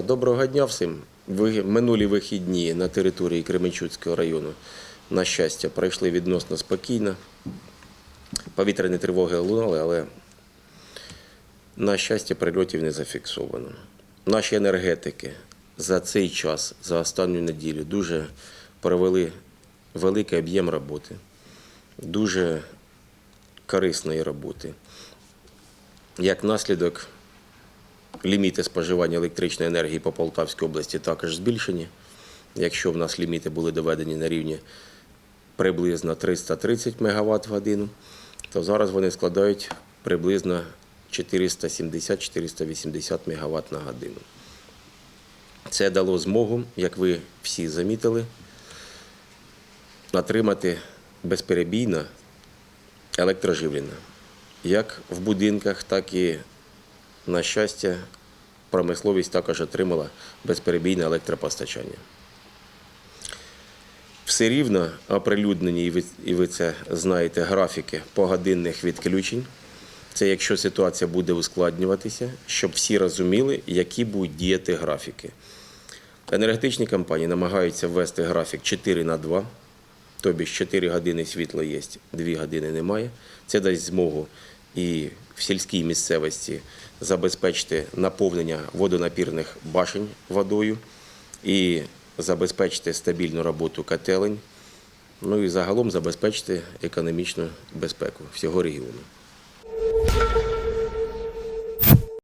Доброго дня всім. Минулі вихідні на території Кременчуцького району, на щастя, пройшли відносно спокійно. Повітряні тривоги лунали, але, на щастя, прильотів не зафіксовано. Наші енергетики за цей час, за останню неділю, дуже провели великий об'єм роботи, дуже корисної роботи. Як наслідок, ліміти споживання електричної енергії по Полтавській області також збільшені. Якщо в нас ліміти були доведені на рівні приблизно 330 МВт в годину, то зараз вони складають приблизно 470-480 МВт на годину. Це дало змогу, як ви всі замітили, отримати безперебійно електроживлення. Як в будинках, так і, на щастя, промисловість також отримала безперебійне електропостачання. Все рівно оприлюднені, і ви, це знаєте, графіки погодинних відключень. Це якщо ситуація буде ускладнюватися, щоб всі розуміли, які будуть діяти графіки. Енергетичні компанії намагаються ввести графік 4 на 2, тобі 4 години світла є, 2 години немає. Це дасть змогу і в сільській місцевості забезпечити наповнення водонапірних башень водою і забезпечити стабільну роботу котелень, ну і загалом забезпечити економічну безпеку всього регіону.